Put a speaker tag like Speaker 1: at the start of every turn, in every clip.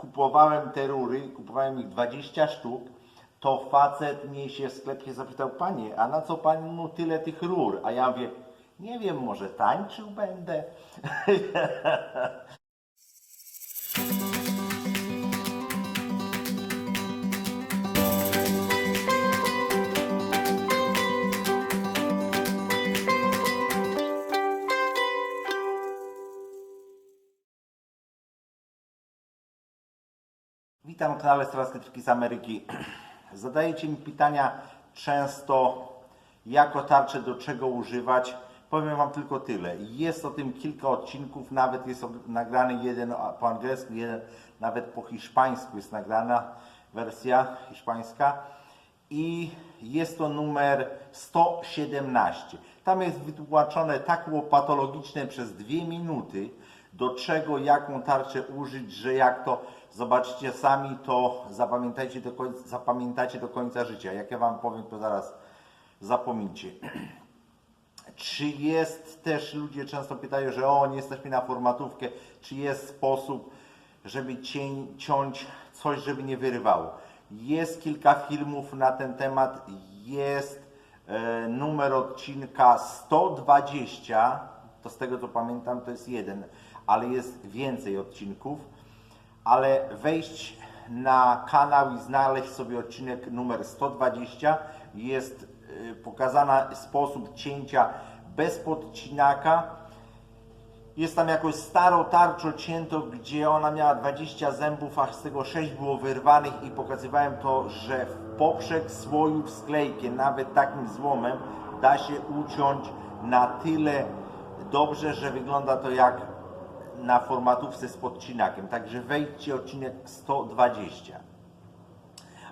Speaker 1: kupowałem te rury, kupowałem ich 20 sztuk, to facet mnie się w sklepie zapytał, panie, a na co panu tyle tych rur? A ja mówię, nie wiem, może tańczył będę. Witam na kanale Straskie Triki z Ameryki. Zadajecie mi pytania często, jako tarczę, do czego używać. Powiem Wam tylko tyle. Jest o tym kilka odcinków, nawet jest nagrany jeden po angielsku, jeden nawet po hiszpańsku jest nagrana wersja hiszpańska. I jest to numer 117. Tam jest wytłumaczone tak łopatologiczne przez dwie minuty, do czego, jaką tarczę użyć, że jak to zobaczycie sami, to zapamiętajcie do końca, do końca życia. Jak ja Wam powiem, to zaraz zapomnijcie. Czy jest też, ludzie często pytają, że o, nie mi na formatówkę, czy jest sposób, żeby cień, ciąć coś, żeby nie wyrywało. Jest kilka filmów na ten temat, jest e, numer odcinka 120, to z tego co pamiętam to jest jeden, ale jest więcej odcinków, ale wejść na kanał i znaleźć sobie odcinek numer 120 jest y, pokazana sposób cięcia bez podcinaka. Jest tam jakoś starą tarczą cięto, gdzie ona miała 20 zębów, a z tego 6 było wyrwanych i pokazywałem to, że w poprzek słoju sklejkę, nawet takim złomem, da się uciąć na tyle dobrze, że wygląda to jak na formatówce z podcinakiem. Także wejdźcie odcinek 120.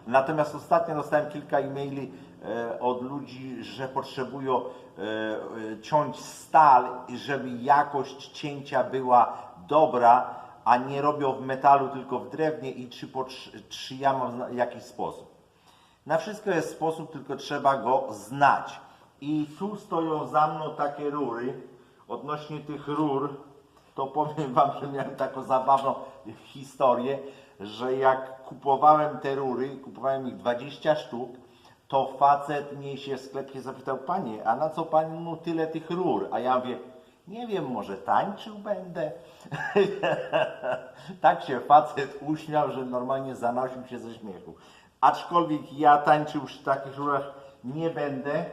Speaker 1: Natomiast ostatnio dostałem kilka e-maili e, od ludzi, że potrzebują e, e, ciąć stal, żeby jakość cięcia była dobra, a nie robią w metalu, tylko w drewnie i czy, czy ja mam zna- jakiś sposób. Na wszystko jest sposób, tylko trzeba go znać. I tu stoją za mną takie rury. Odnośnie tych rur, to powiem Wam, że miałem taką zabawną historię, że jak kupowałem te rury, kupowałem ich 20 sztuk, to facet mnie się w sklepie zapytał, panie, a na co panu tyle tych rur? A ja mówię, nie wiem, może tańczył będę. tak się facet uśmiał, że normalnie zanosił się ze śmiechu. Aczkolwiek ja tańczył w takich rurach nie będę.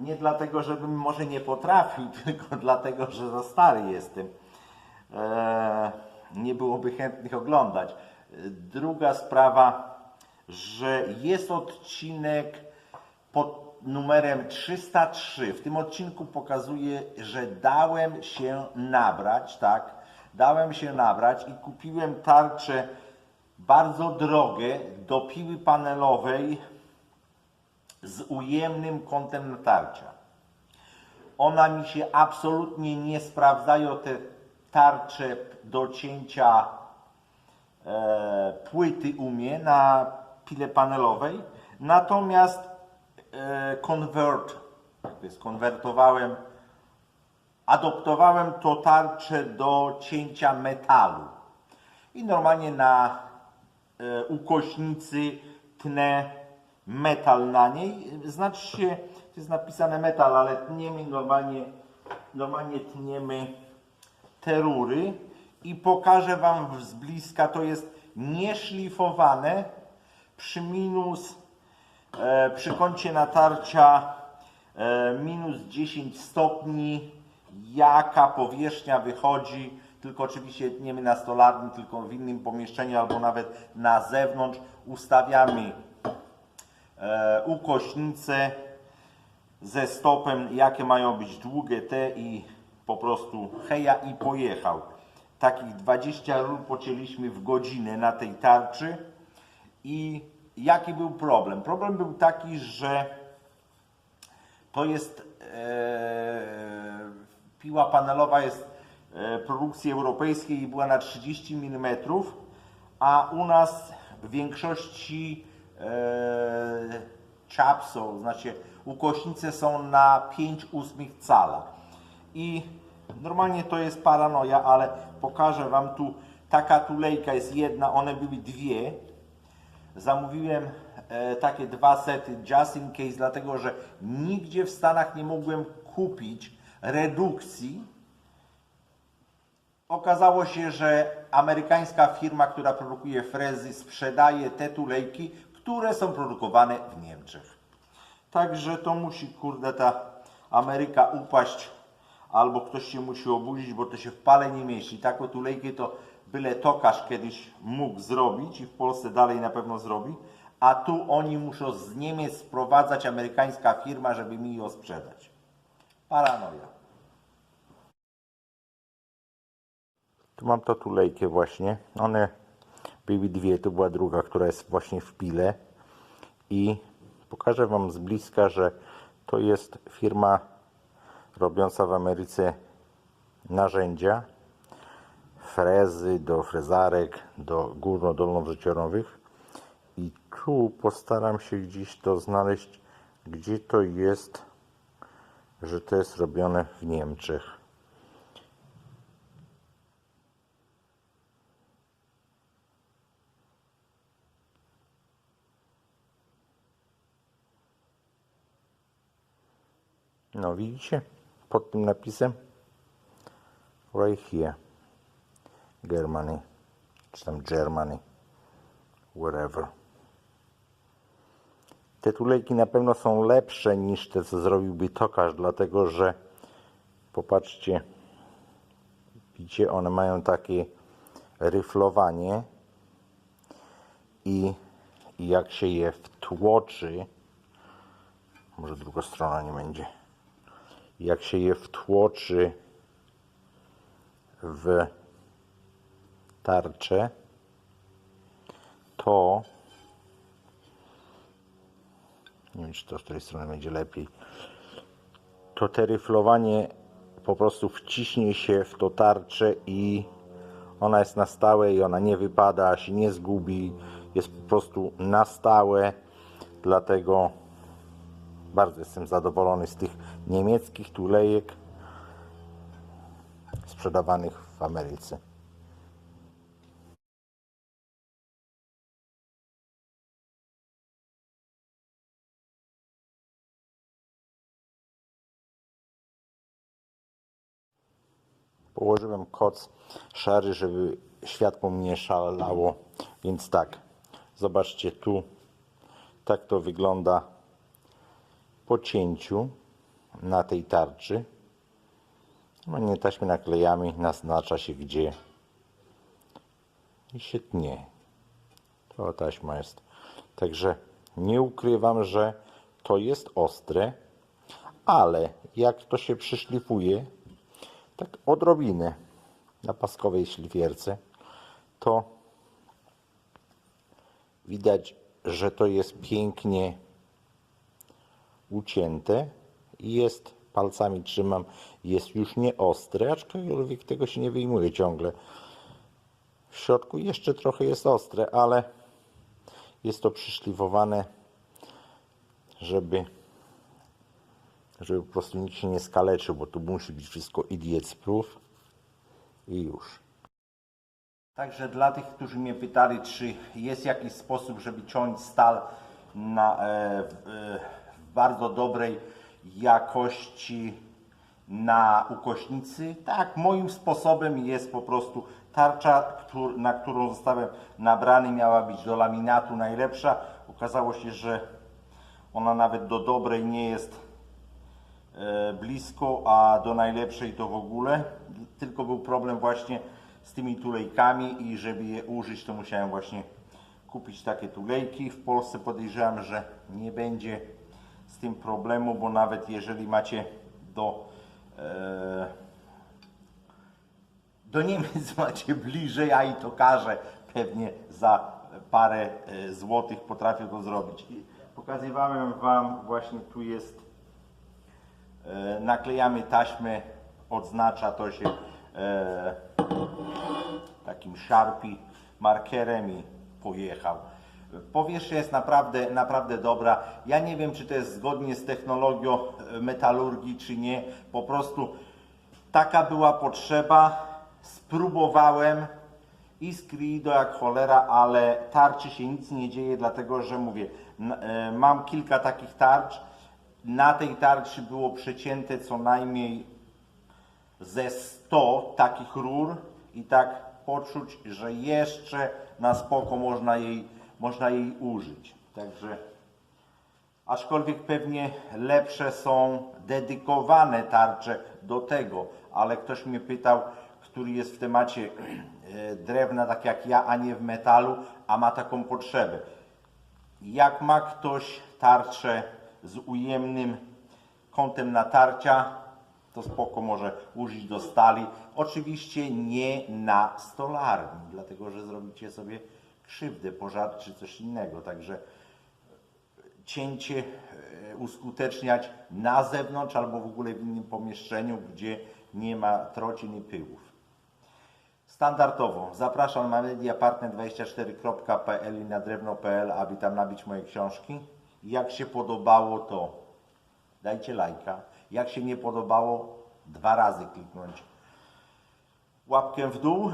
Speaker 1: Nie dlatego, żebym może nie potrafił, tylko dlatego, że za stary jestem. Eee, nie byłoby chętnych oglądać. Druga sprawa, że jest odcinek pod numerem 303. W tym odcinku pokazuję, że dałem się nabrać, tak? Dałem się nabrać i kupiłem tarczę bardzo drogę do piły panelowej z ujemnym kątem natarcia. Ona mi się absolutnie nie sprawdzają, te tarcze do cięcia e, płyty u mnie na pile panelowej. Natomiast e, convert, to jest, konwertowałem, adoptowałem to tarczę do cięcia metalu. I normalnie na e, ukośnicy tnę metal na niej. Znaczy się, jest napisane metal, ale tniemy normalnie, normalnie tniemy te rury i pokażę Wam z bliska, to jest nieszlifowane przy minus, e, przy kącie natarcia e, minus 10 stopni, jaka powierzchnia wychodzi, tylko oczywiście tniemy na stolarni, tylko w innym pomieszczeniu albo nawet na zewnątrz ustawiamy ukośnice ze stopem, jakie mają być długie te i po prostu heja i pojechał. Takich 20 rur pocięliśmy w godzinę na tej tarczy i jaki był problem? Problem był taki, że to jest e, piła panelowa jest e, produkcji europejskiej była na 30 mm, a u nas w większości e, chapsów, znaczy ukośnice są na 5 ósmych cala. I normalnie to jest paranoja, ale pokażę Wam tu taka tulejka jest jedna, one były dwie. Zamówiłem e, takie dwa sety just in case, dlatego że nigdzie w Stanach nie mogłem kupić redukcji. Okazało się, że amerykańska firma, która produkuje frezy, sprzedaje te tulejki, które są produkowane w Niemczech. Także to musi, kurde, ta Ameryka upaść, albo ktoś się musi obudzić, bo to się w pale nie mieści. Taką tulejkę to byle tokarz kiedyś mógł zrobić i w Polsce dalej na pewno zrobi, a tu oni muszą z Niemiec sprowadzać amerykańska firma, żeby mi ją sprzedać. Paranoja. Tu mam to tulejkę właśnie. One były dwie, to była druga, która jest właśnie w pile. I pokażę Wam z bliska, że to jest firma robiąca w Ameryce narzędzia, frezy do frezarek, do górno-dolnożyciorowych. I tu postaram się gdzieś to znaleźć, gdzie to jest, że to jest robione w Niemczech. No widzicie? Pod tym napisem? Right here. Germany. Czy tam Germany. Wherever te tulejki na pewno są lepsze niż te co zrobiłby tokarz dlatego że popatrzcie widzicie one mają takie ryflowanie i i jak się je wtłoczy może druga strona nie będzie jak się je wtłoczy w tarczę, to nie wiem, czy to z której strony będzie lepiej, to te ryflowanie po prostu wciśnie się w to tarczę i ona jest na stałe i ona nie wypada, się nie zgubi, jest po prostu na stałe, dlatego bardzo jestem zadowolony z tych niemieckich tulejek sprzedawanych w Ameryce. Położyłem koc szary, żeby światło mi nie szalało. Więc tak, zobaczcie tu, tak to wygląda po cięciu na tej tarczy. No nie taśmy naklejamy, naznacza się gdzie i się tnie. To taśma jest. Także nie ukrywam, że to jest ostre, ale jak to się przyszlifuje, tak odrobinę na paskowej szlifierce, to widać, że to jest pięknie ucięte i jest, palcami trzymam, jest już nie ostre, aczkolwiek tego się nie wyjmuje ciągle. W środku jeszcze trochę jest ostre, ale jest to przyszlifowane, żeby, żeby po prostu nikt się nie skaleczył, bo tu musi być wszystko idiot's proof i już. Także dla tych, którzy mnie pytali, czy jest jakiś sposób, żeby ciąć stal na, e, e, bardzo dobrej jakości na ukośnicy, tak, moim sposobem jest po prostu tarcza, na którą zostałem nabrany, miała być do laminatu najlepsza. Okazało się, że ona nawet do dobrej nie jest e, blisko, a do najlepszej to w ogóle. Tylko był problem właśnie z tymi tulejkami i żeby je użyć, to musiałem właśnie kupić takie tulejki. W Polsce podejrzewam, że nie będzie z tym problemu, bo nawet jeżeli macie do e, do Niemiec macie bliżej, a i tokarze pewnie za parę e, złotych potrafią to zrobić. I pokazywałem Wam, właśnie tu jest e, naklejamy taśmę, odznacza to się e, takim Sharpie markerem i pojechał. Powierzchnia jest naprawdę, naprawdę dobra. Ja nie wiem, czy to jest zgodnie z technologią e, metalurgii, czy nie. Po prostu taka była potrzeba. Spróbowałem Iskri do jak cholera, ale tarczy się nic nie dzieje, dlatego że mówię, e, mam kilka takich tarcz. Na tej tarczy było przecięte co najmniej ze 100 takich rur i tak poczuć, że jeszcze na spoko można jej, można jej użyć. Także aczkolwiek pewnie lepsze są dedykowane tarcze do tego, ale ktoś mnie pytał, który jest w temacie e, drewna, tak jak ja, a nie w metalu, a ma taką potrzebę. Jak ma ktoś tarczę z ujemnym kątem natarcia, to spoko może użyć do stali. Oczywiście nie na stolarni, dlatego że zrobicie sobie krzywdę, pożar czy coś innego. Także cięcie e, uskuteczniać na zewnątrz albo w ogóle w innym pomieszczeniu, gdzie nie ma trocin i pyłów. Standardowo zapraszam na mediapartner24.pl i na drewno.pl, aby tam nabić moje książki. Jak się podobało, to dajcie lajka. Jak się nie podobało, dwa razy kliknąć łapkę w dół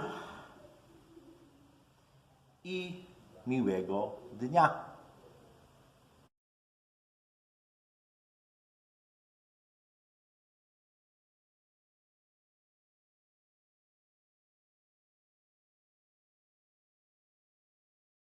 Speaker 1: i miłego dnia.